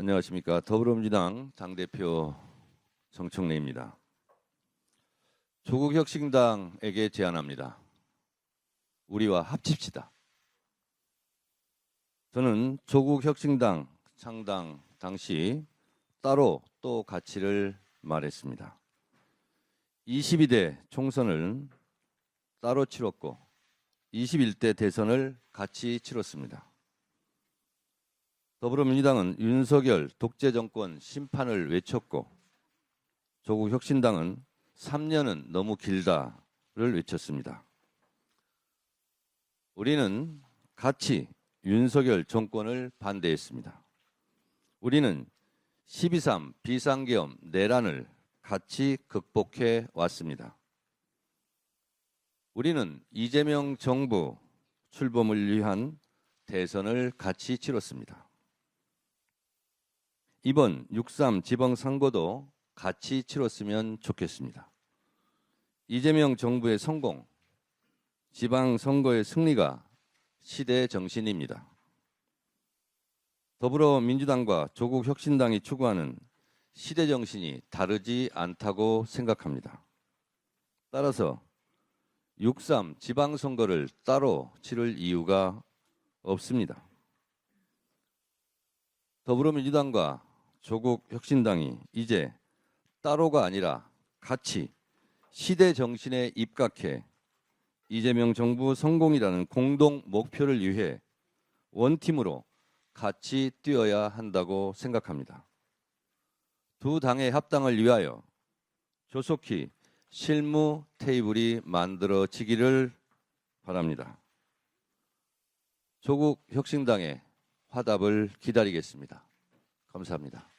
안녕하십니까 더불어민주당 당 대표 정청래입니다. 조국 혁신당에게 제안합니다. 우리와 합칩시다. 저는 조국 혁신당 창당 당시 따로 또 가치를 말했습니다. 22대 총선을 따로 치렀고 21대 대선을 같이 치렀습니다. 더불어민주당은 윤석열 독재 정권 심판을 외쳤고 조국 혁신당은 3년은 너무 길다를 외쳤습니다. 우리는 같이 윤석열 정권을 반대했습니다. 우리는 12.3 비상계엄 내란을 같이 극복해 왔습니다. 우리는 이재명 정부 출범을 위한 대선을 같이 치렀습니다. 이번 6.3 지방선거도 같이 치렀으면 좋겠습니다. 이재명 정부의 성공, 지방선거의 승리가 시대 정신입니다. 더불어민주당과 조국혁신당이 추구하는 시대 정신이 다르지 않다고 생각합니다. 따라서 6.3 지방선거를 따로 치를 이유가 없습니다. 더불어민주당과 조국 혁신당이 이제 따로가 아니라 같이 시대 정신에 입각해 이재명 정부 성공이라는 공동 목표를 위해 원팀으로 같이 뛰어야 한다고 생각합니다. 두 당의 합당을 위하여 조속히 실무 테이블이 만들어지기를 바랍니다. 조국 혁신당의 화답을 기다리겠습니다. 감사합니다.